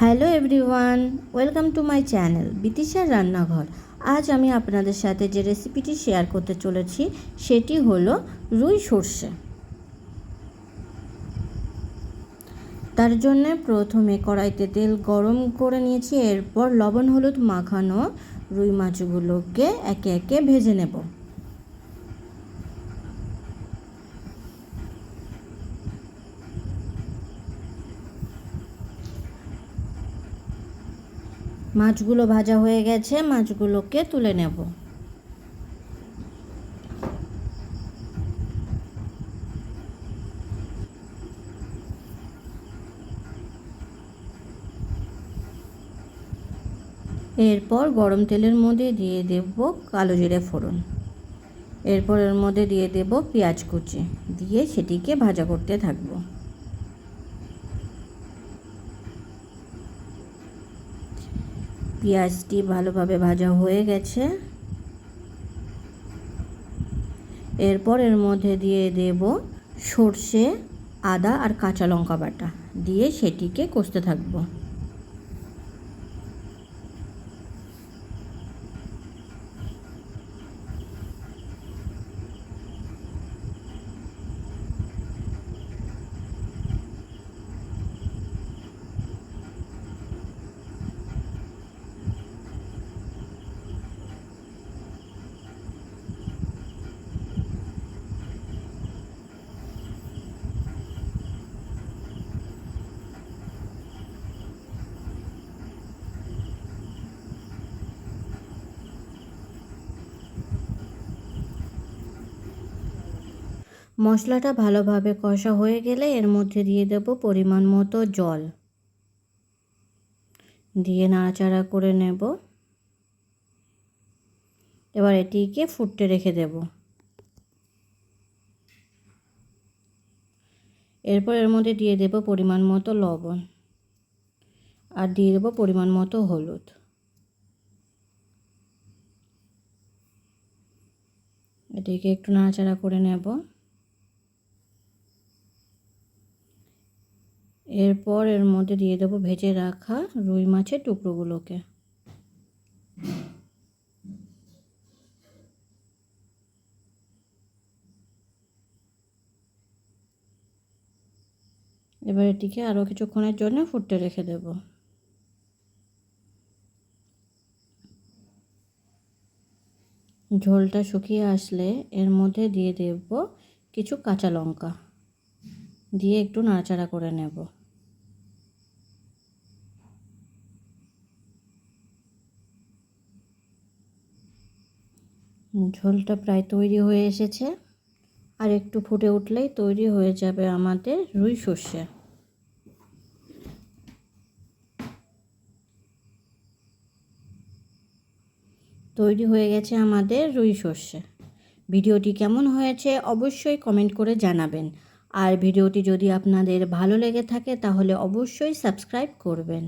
Hello everyone, welcome to my channel বিতিশার রান্নাঘর। আজ আমি আপনাদের সাথে যে রেসিপিটি শেয়ার করতে চলেছি, সেটি হলো রুই সর্ষে। তার জন্য প্রথমে কড়াইতে তেল গরম করে নিয়েছি, এরপর লবণ হলুদ মাখানো রুই মাছগুলোকে একে একে ভেজে নেব। মাছগুলো ভাজা হয়ে গেছে, মাছগুলোকে তুলে নেব। এরপর গরম তেলের মধ্যে দিয়ে দেব কালো জিরে ফোড়ন। এরপর এর মধ্যে দিয়ে দেব পেঁয়াজ কুচি। দিয়ে সেটিকে ভাজা করতে থাকব। পেঁয়াজটি ভালোভাবে ভাজা হয়ে গেছে। এরপর এর মধ্যে দিয়ে দেব সর্ষে, আদা আর কাঁচা লঙ্কা বাটা। দিয়ে সেটিকে কষতে থাকব। মশলাটা ভালোভাবে কষা হয়ে গেলে এর মধ্যে দিয়ে দেব পরিমাণ মতো জল। দিয়ে নাড়াচাড়া করে নেব। এবার এটিকে ফুটতে রেখে দেব। এরপর এর মধ্যে দিয়ে দেব পরিমাণ মতো লবণ। আর দিয়ে দেবো পরিমাণ মতো হলুদ। এটিকে একটু নাড়াচাড়া করে নেব। এরপর এর মধ্যে দিয়ে দেবো ভেজে রাখা রুই মাছের টুকরোগুলোকে। এবার এটিকে আরও কিছুক্ষণের জন্য ফুটতে রেখে দেব। ঝোলটা শুকিয়ে আসলে এর মধ্যে দিয়ে দেব কিছু কাঁচা লঙ্কা। দিয়ে একটু নাড়াচাড়া করে নেব। ঝোলটা প্রায় তৈরি হয়ে এসেছে। আর একটু ফুটে উঠলেই তৈরি হয়ে যাবে আমাদের রুই সর্ষে। তৈরি হয়ে গেছে আমাদের রুই সর্ষে। ভিডিওটি কেমন হয়েছে অবশ্যই কমেন্ট করে জানাবেন। আর ভিডিওটি যদি আপনাদের ভালো লেগে থাকে তাহলে অবশ্যই সাবস্ক্রাইব করবেন।